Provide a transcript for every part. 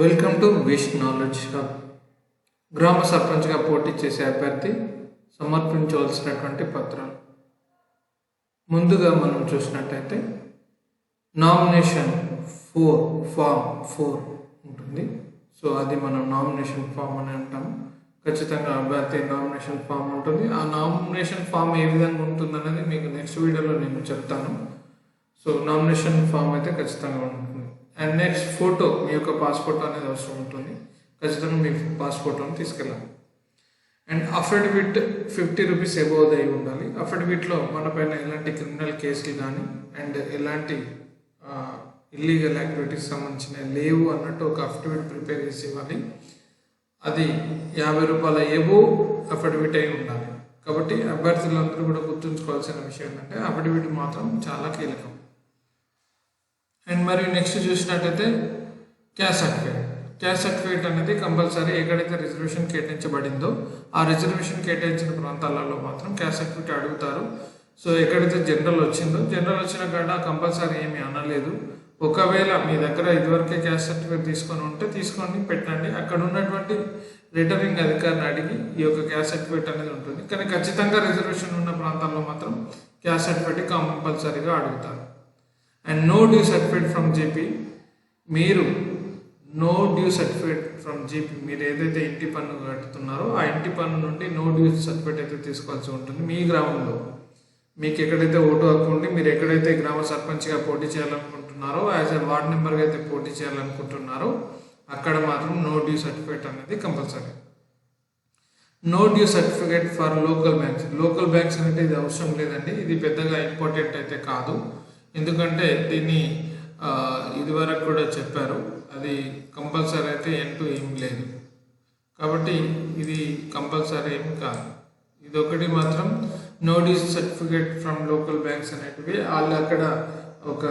Welcome to wish knowledge hub గ్రామ సర్పంచ్గా పోటీ చేసే అభ్యర్థి సమర్పించవలసినటువంటి పత్రాలు. ముందుగా మనం చూసినట్టయితే నామినేషన్ ఫోర్ ఫామ్ ఫోర్ ఉంటుంది. సో అది మనం నామినేషన్ ఫామ్ అని అంటాము ఖచ్చితంగా అభ్యర్థి నామినేషన్ ఫామ్ ఉంటుంది. ఆ నామినేషన్ ఫామ్ ఏ విధంగా ఉంటుంది అనేది మీకు నెక్స్ట్ వీడియోలో నేను చెప్తాను. సో నామినేషన్ ఫామ్ అయితే ఖచ్చితంగా ఉంటుంది. అండ్ నెక్స్ట్ ఫోటో మీ యొక్క పాస్పోర్ట్ అనేది అవసరం ఉంటుంది. ఖచ్చితంగా మీ పాస్పోర్ట్ని తీసుకెళ్ళాలి. And affidavit fifty rupees above అయి ఉండాలి. అఫిడవిట్లో మన పైన ఎలాంటి క్రిమినల్ కేసులు కానీ అండ్ ఎలాంటి ఇల్లీగల్ యాక్టివిటీస్ సంబంధించిన లేవు అన్నట్టు ఒక అఫిడవిట్ ప్రిపేర్ చేసి ఇవ్వాలి. అది యాభై రూపాయల ఏవో అఫిడవిట్ అయి ఉండాలి. కాబట్టి అభ్యర్థులందరూ కూడా గుర్తుంచుకోవాల్సిన విషయం ఏంటంటే అఫిడవిట్ మాత్రం చాలా కీలకం. అండ్ మరి నెక్స్ట్ చూసినట్టయితే క్యాస్ట్ సర్టిఫికేట్ క్యాస్ట్ సర్టిఫికేట్ అనేది కంపల్సరీ ఎక్కడైతే రిజర్వేషన్ కేటాయించబడిందో ఆ రిజర్వేషన్ కేటాయించిన ప్రాంతాలలో మాత్రం క్యాస్ట్ సర్టిఫికేట్ అడుగుతారు. సో ఎక్కడైతే జనరల్ వచ్చిందో జనరల్ వచ్చిన కాడ కంపల్సరీ ఏమీ అనలేదు. ఒకవేళ మీ దగ్గర ఇదివరకే క్యాస్ట్ సర్టిఫికేట్ తీసుకొని ఉంటే తీసుకొని పెట్టండి. అక్కడ ఉన్నటువంటి రిటర్నింగ్ అధికారిని అడిగి ఈ యొక్క క్యాస్ట్ సర్టిఫికేట్ అనేది ఉంటుంది. కానీ ఖచ్చితంగా రిజర్వేషన్ ఉన్న ప్రాంతాల్లో మాత్రం క్యాస్ట్ సర్టిఫికేట్ కంపల్సరీగా అడుగుతారు. And no due certificate from JP మీరు no due certificate from GP మీరు ఏదైతే ఇంటి పన్ను కట్టుతున్నారో ఆ ఇంటి పన్ను నుండి నో డ్యూ సర్టిఫికేట్ అయితే తీసుకోవాల్సి ఉంటుంది మీ గ్రామంలో. మీకు ఎక్కడైతే ఓటు హక్కు ఉండి మీరు ఎక్కడైతే గ్రామ సర్పంచ్గా పోటీ చేయాలనుకుంటున్నారో యాజ్ ఎ వార్డ్ మెంబర్గా అయితే పోటీ చేయాలనుకుంటున్నారో అక్కడ మాత్రం నో డ్యూ సర్టిఫికేట్ అనేది compulsory. No due certificate for local banks local banks అంటే ఇది అవసరం లేదండి. ఇది పెద్దగా ఇంపార్టెంట్ అయితే కాదు. ఎందుకంటే దీన్ని ఇదివరకు కూడా చెప్పారు. అది కంపల్సరీ అయితే ఎంటూ ఏం లేదు. కాబట్టి ఇది కంపల్సరీ ఏం కాదు. ఇదొకటి మాత్రం notice certificate from local banks అనేటివి వాళ్ళు అక్కడ ఒక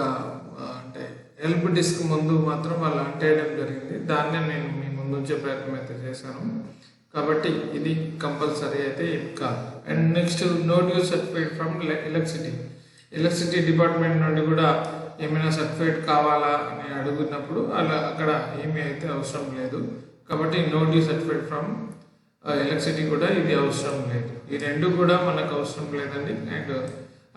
అంటే హెల్ప్ డిస్క్ ముందు మాత్రం వాళ్ళు అంటేయడం జరిగింది. దాన్నే నేను మీ ముందు ఉంచే ప్రయత్నం అయితే చేశాను. కాబట్టి ఇది కంపల్సరీ అయితే ఏం కాదు. And next notice certificate from electricity. Electricity department నుండి కూడా ఏమైనా సర్టిఫికేట్ కావాలా అని అడుగుతున్నప్పుడు అలా అక్కడ ఏమీ అయితే అవసరం లేదు. కాబట్టి no due certificate from electricity కూడా ఇది అవసరం లేదు. ఈ రెండు కూడా మనకు అవసరం లేదండి. అండ్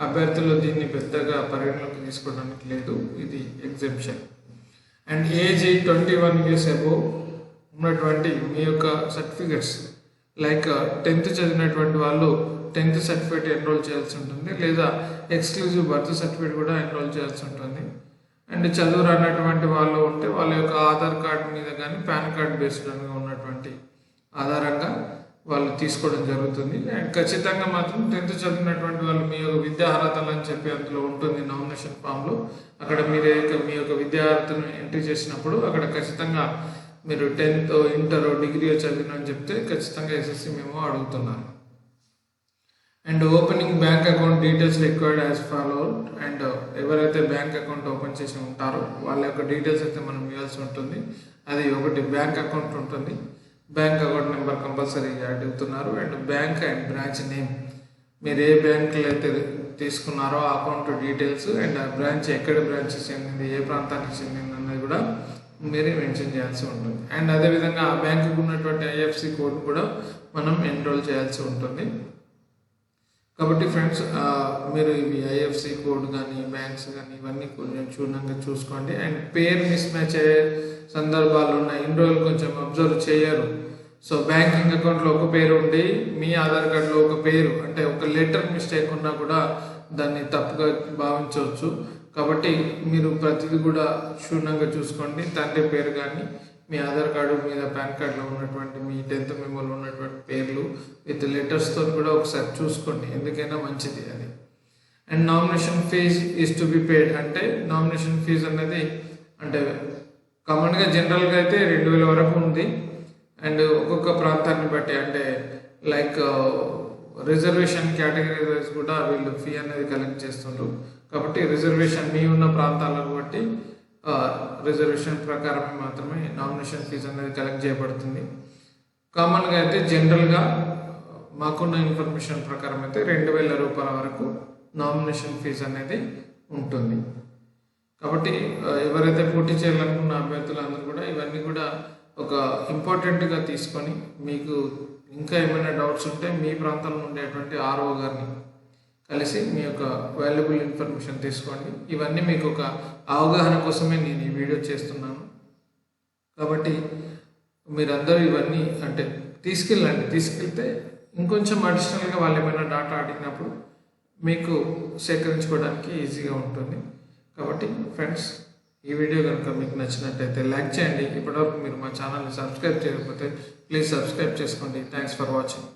అభ్యర్థులు దీన్ని పెద్దగా పరిగణలోకి తీసుకోవడానికి లేదు. ఇది exhibition and age twenty one years above ఉన్నటువంటి మీ యొక్క సర్టిఫికెట్స్. లైక్ టెన్త్ చదివినటువంటి వాళ్ళు టెన్త్ సర్టిఫికేట్ ఎన్రోల్ చేయాల్సి ఉంటుంది లేదా ఎక్స్క్లూజివ్ బర్త్ సర్టిఫికేట్ కూడా ఎన్రోల్ చేయాల్సి ఉంటుంది. అండ్ చదువు రానటువంటి వాళ్ళు ఉంటే వాళ్ళ యొక్క ఆధార్ కార్డ్ మీద కానీ పాన్ కార్డ్ బేస్డ్ ఉన్నటువంటి ఆధారంగా వాళ్ళు తీసుకోవడం జరుగుతుంది. అండ్ ఖచ్చితంగా మాత్రం టెన్త్ చదివినటువంటి వాళ్ళు మీ యొక్క విద్యా అర్హతలు అని చెప్పి అందులో ఉంటుంది నామినేషన్ ఫామ్లో. అక్కడ మీరు మీ యొక్క విద్యా అర్హతను ఎంట్రీ చేసినప్పుడు అక్కడ ఖచ్చితంగా మీరు టెన్త్ ఇంటర్ డిగ్రీ చదివిన అని చెప్తే ఖచ్చితంగా ఎస్ఎస్సి మేము అడుగుతున్నాను and opening bank account details required as follow and ఎవరైతే బ్యాంక్ అకౌంట్ ఓపెన్ చేసి ఉంటారో వాళ్ళ యొక్క డీటెయిల్స్ అయితే మనం ఇవ్వాల్సి ఉంటుంది. అది ఒకటి బ్యాంక్ అకౌంట్ ఉంటుంది. బ్యాంక్ అకౌంట్ నెంబర్ కంపల్సరీ అడుగుతున్నారు. And bank and branch name మీరు ఏ బ్యాంకులు అయితే తీసుకున్నారో ఆ అకౌంట్ డీటెయిల్స్ అండ్ ఆ బ్రాంచ్ ఎక్కడ బ్రాంచ్ చెందింది ఏ ప్రాంతానికి చెందింది అన్నది కూడా మీరే మెన్షన్ చేయాల్సి ఉంటుంది. అండ్ అదేవిధంగా ఆ బ్యాంకుకు ఉన్నటువంటి ఐఎఫ్సి కోడ్ కూడా మనం ఎన్రోల్ చేయాల్సి ఉంటుంది. కాబట్టి ఫ్రెండ్స్ మీరు ఇవి ఐఎఫ్సి కోడ్ కానీ బ్యాంక్స్ కానీ ఇవన్నీ కొంచెం క్షుణ్ణంగా చూసుకోండి. అండ్ పేరు మిస్ మ్యాచ్ అయ్యే సందర్భాలు ఉన్నాయి. ఇన్ని రోజులు కొంచెం అబ్జర్వ్ చేయరు. సో బ్యాంకింగ్ అకౌంట్లో ఒక పేరు ఉండి మీ ఆధార్ కార్డులో ఒక పేరు అంటే ఒక లెటర్ మిస్టేక్ ఉన్నా కూడా దాన్ని తప్పుగా భావించవచ్చు. కాబట్టి మీరు ప్రతిదీ కూడా క్షుణ్ణంగా చూసుకోండి. తండ్రి పేరు కానీ మీ ఆధార్ కార్డు మీద పాన్ కార్డులో ఉన్నటువంటి మీ టెన్త్ మెమోలో ఉన్నటువంటి పేర్లు విత్ లెటర్స్తో కూడా ఒకసారి చూసుకోండి. ఎందుకైనా మంచిది అది. And nomination fees is to be paid. అంటే నామినేషన్ ఫీజ్ అనేది అంటే కామన్గా జనరల్గా అయితే రెండు వేల వరకు ఉంది. అండ్ ఒక్కొక్క ప్రాంతాన్ని బట్టి అంటే లైక్ రిజర్వేషన్ కేటగిరీ వైజ్ కూడా వీళ్ళు ఫీ అనేది కలెక్ట్ చేస్తుండ్రు. కాబట్టి రిజర్వేషన్ మీ ఉన్న ప్రాంతాలను బట్టి రిజర్వేషన్ ప్రకారమే మాత్రమే నామినేషన్ ఫీజు అనేది కలెక్ట్ చేయబడుతుంది. కామన్గా అయితే జనరల్గా మాకున్న ఇన్ఫర్మేషన్ ప్రకారం అయితే రెండు వేల రూపాయల వరకు నామినేషన్ ఫీజు అనేది ఉంటుంది. కాబట్టి ఎవరైతే పోటీ చేయాలనుకున్న అభ్యర్థులందరూ కూడా ఇవన్నీ కూడా ఒక ఇంపార్టెంట్గా తీసుకొని మీకు ఇంకా ఏమైనా డౌట్స్ ఉంటే మీ ప్రాంతంలో ఉండేటువంటి ఆర్ఓ గారిని కలిసి మీ యొక్క వాల్యుబుల్ ఇన్ఫర్మేషన్ తీసుకోండి. ఇవన్నీ మీకు ఒక అవగాహన కోసమే నేను ఈ వీడియో చేస్తున్నాను. కాబట్టి మీరందరూ ఇవన్నీ అంటే తీసుకెళ్ళండి. తీసుకెళ్తే ఇంకొంచెం అడిషనల్గా వాళ్ళు ఏమైనా డాటా అడిగినప్పుడు మీకు సేకరించుకోవడానికి ఈజీగా ఉంటుంది. కాబట్టి ఫ్రెండ్స్ ఈ వీడియో కనుక మీకు నచ్చినట్టయితే లైక్ చేయండి. ఇప్పటివరకు మీరు మా ఛానల్ని సబ్స్క్రైబ్ చేయకపోతే ప్లీజ్ సబ్స్క్రైబ్ చేసుకోండి. Thanks for watching